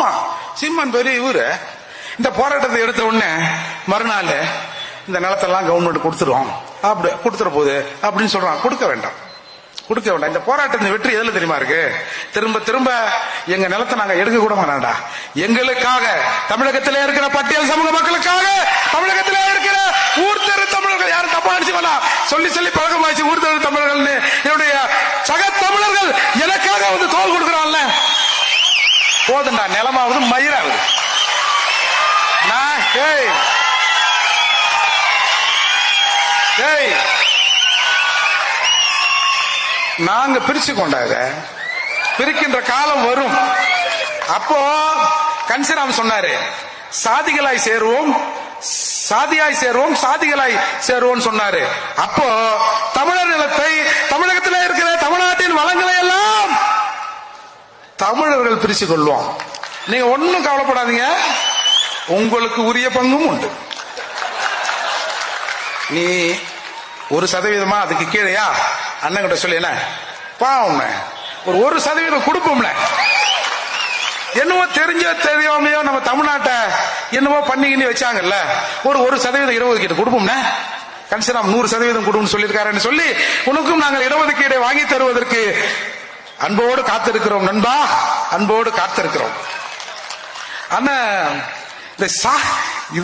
ஆமா, சீமான் பெரிய இவரு. இந்த போராட்டத்தை எடுத்த உடனே மறுநாள் இந்த நிலத்தெல்லாம் கவர்மெண்ட் கொடுத்துரும். அப்படி கொடுத்துட போகுது அப்படின்னு சொல்றான். கொடுக்க வேண்டாம். கொடுக்க வேண்டாம். இந்த போராட்டத்தின் வெற்றி எதுல தெரியுமா இருக்கு? திரும்ப திரும்ப எங்க நிலத்தை நாங்க எடுக்க கூட மாட்டாண்டா எங்களுக்காக தமிழகத்திலே இருக்கிற பட்டியல் சமூக மக்களுக்காக தமிழகத்திலே இருக்கிற ஊர் தெரு தமிழர்கள் யாரும் தப்பா அடிச்சு சொல்லி சொல்லி பழக்கமாச்சு ஊர் போதுண்டா நிலமாவது மயிராவது நான் ஏய். ஏய். நாங்க பிரிச்சு கொண்டாத பிரிக்கின்ற காலம் வரும். அப்போ கன்சிராம் சொன்னாரு சாதிகளாய் சேருவோம் சாதியாய் சேருவோம் சாதிகளாய் சேருவோம் சொன்னாரு. அப்போ தமிழர் நிலத்தை தமிழகத்தில் இருக்கிற தமிழ்நாட்டின் வளங்களை எல்லாம் தமிழர்கள் பிரிச்சு கொள்வோம் நீங்க ஒன்னும் கவலைப்படாதீங்க. உங்களுக்கு உரிய பங்கும் உண்டு. நீ ஒரு சதவீதமா அதுக்கு கீழேயா? அண்ணன் கிட்ட சொல்லி என்ன? பாவம் ஒரு ஒரு சதவீதம் கொடுப்போம்ல. என்னவோ தெரிஞ்சோ தெரியாமையோ நம்ம தமிழ்நாட்டை என்னவோ பண்ணிக்கின்னு வச்சாங்கல்ல. ஒரு ஒரு சதவீதம் இடஒதுக்கீடு கொடுப்போம்னா கன்சிராம் நூறு சதவீதம் கொடுன்னு சொல்லியிருக்காருன்னு சொல்லி உனக்கும் நாங்கள் இடஒதுக்கீடை வாங்கி தருவதற்கு அன்போடு காத்திருக்கிறோம் நண்பா. அன்போடு காத்திருக்கிறோம். ஆனா இந்த சா இது